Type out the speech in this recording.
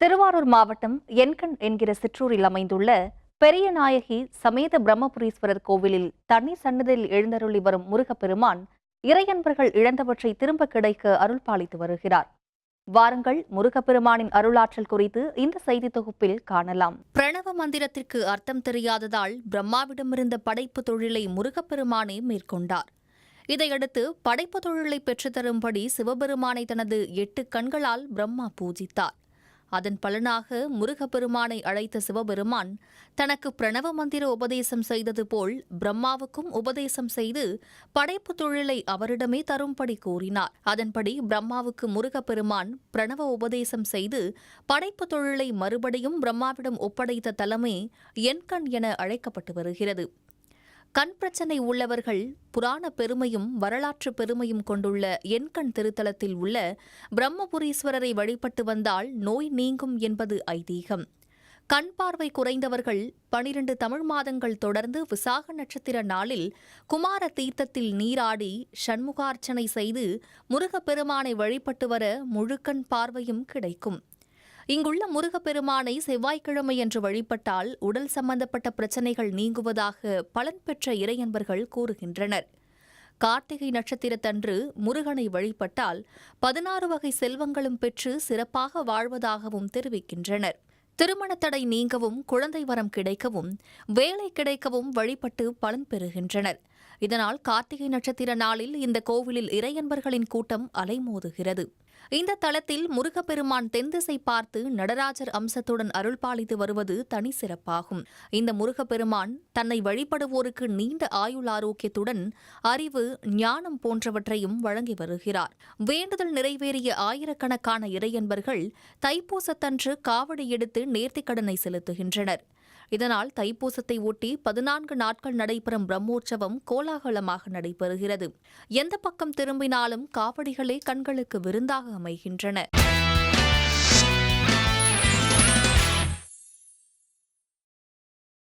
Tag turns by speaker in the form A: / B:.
A: திருவாரூர் மாவட்டம் என்கண் என்கிற சிற்றூரில் அமைந்துள்ள பெரிய நாயகி சமேத பிரம்மபுரீஸ்வரர் கோவிலில் தண்ணீர் சன்னதியில் எழுந்தருளி வரும் முருகப்பெருமான் இறையன்பர்கள் இழந்தவற்றை திரும்ப கிடைக்க அருள் பாலித்து வருகிறார். வாருங்கள் முருகப்பெருமானின் அருளாற்றல் குறித்து இந்த செய்தி தொகுப்பில் காணலாம்.
B: பிரணவ மந்திரத்திற்கு அர்த்தம் தெரியாததால் பிரம்மாவிடமிருந்த படைப்பு தொழிலை முருகப்பெருமானே மேற்கொண்டார். இதையடுத்து படைப்பு தொழிலை பெற்றுத்தரும்படி சிவபெருமானை தனது எட்டு கண்களால் பிரம்மா பூஜித்தார். அதன் பலனாக முருகப்பெருமானை அழைத்த சிவபெருமான் தனக்கு பிரணவ மந்திர உபதேசம் செய்தது போல் பிரம்மாவுக்கும் உபதேசம் செய்து படைப்பு தொழிலை அவரிடமே தரும்படி கூறினார். அதன்படி பிரம்மாவுக்கு முருகப்பெருமான் பிரணவ உபதேசம் செய்து படைப்பு தொழிலை மறுபடியும் பிரம்மாவிடம் ஒப்படைத்த தலமே என்கண் என அழைக்கப்பட்டு வருகிறது. கண் பிரச்சனை உள்ளவர்கள் புராண பெருமையும் வரலாற்று பெருமையும் கொண்டுள்ள எண்கண் திருத்தலத்தில் உள்ள பிரம்மபுரீஸ்வரரை வழிபட்டு வந்தால் நோய் நீங்கும் என்பது ஐதீகம். கண் பார்வை குறைந்தவர்கள் பனிரெண்டு தமிழ் மாதங்கள் தொடர்ந்து விசாக நட்சத்திர நாளில் குமார தீர்த்தத்தில் நீராடி சண்முகார்ச்சனை செய்து முருகப்பெருமானை வழிபட்டு வர முழுக்கண் பார்வையும் கிடைக்கும். இங்குள்ள முருகப்பெருமானை செவ்வாய்க்கிழமை என்று வழிபட்டால் உடல் சம்பந்தப்பட்ட பிரச்சினைகள் நீங்குவதாக பலன் பெற்ற இறையன்பர்கள் கூறுகின்றனர். கார்த்திகை நட்சத்திரத்தன்று முருகனை வழிபட்டால் பதினாறு வகை செல்வங்களும் பெற்று சிறப்பாக வாழ்வதாகவும் தெரிவிக்கின்றனர். திருமணத் தடை நீங்கவும் குழந்தை வரம் கிடைக்கவும் வேலை கிடைக்கவும் வழிபட்டு பலன் பெறுகின்றனர். இதனால் கார்த்திகை நட்சத்திர நாளில் இந்த கோவிலில் இறையன்பர்களின் கூட்டம் அலைமோதுகிறது. இந்த தளத்தில் முருகப்பெருமான் தென்திசை பார்த்து நடராஜர் அம்சத்துடன் அருள்பாலித்து வருவது தனி சிறப்பாகும். இந்த முருகப்பெருமான் தன்னை வழிபடுவோருக்கு நீண்ட ஆயுள் ஆரோக்கியத்துடன் அறிவு ஞானம் போன்றவற்றையும் வழங்கி வருகிறார். வேண்டுதல் நிறைவேறிய ஆயிரக்கணக்கான இறையன்பர்கள் தைப்பூசத்தன்று காவடி எடுத்து நேர்த்திக்கடனை செலுத்துகின்றனர். இதனால் தைப்பூசத்தை ஒட்டி பதினான்கு நாட்கள் நடைபெறும் பிரம்மோற்சவம் கோலாகலமாக நடைபெறுகிறது. எந்த பக்கம் திரும்பினாலும் காவடிகளே கண்களுக்கு விருந்தாக அமைகின்றன.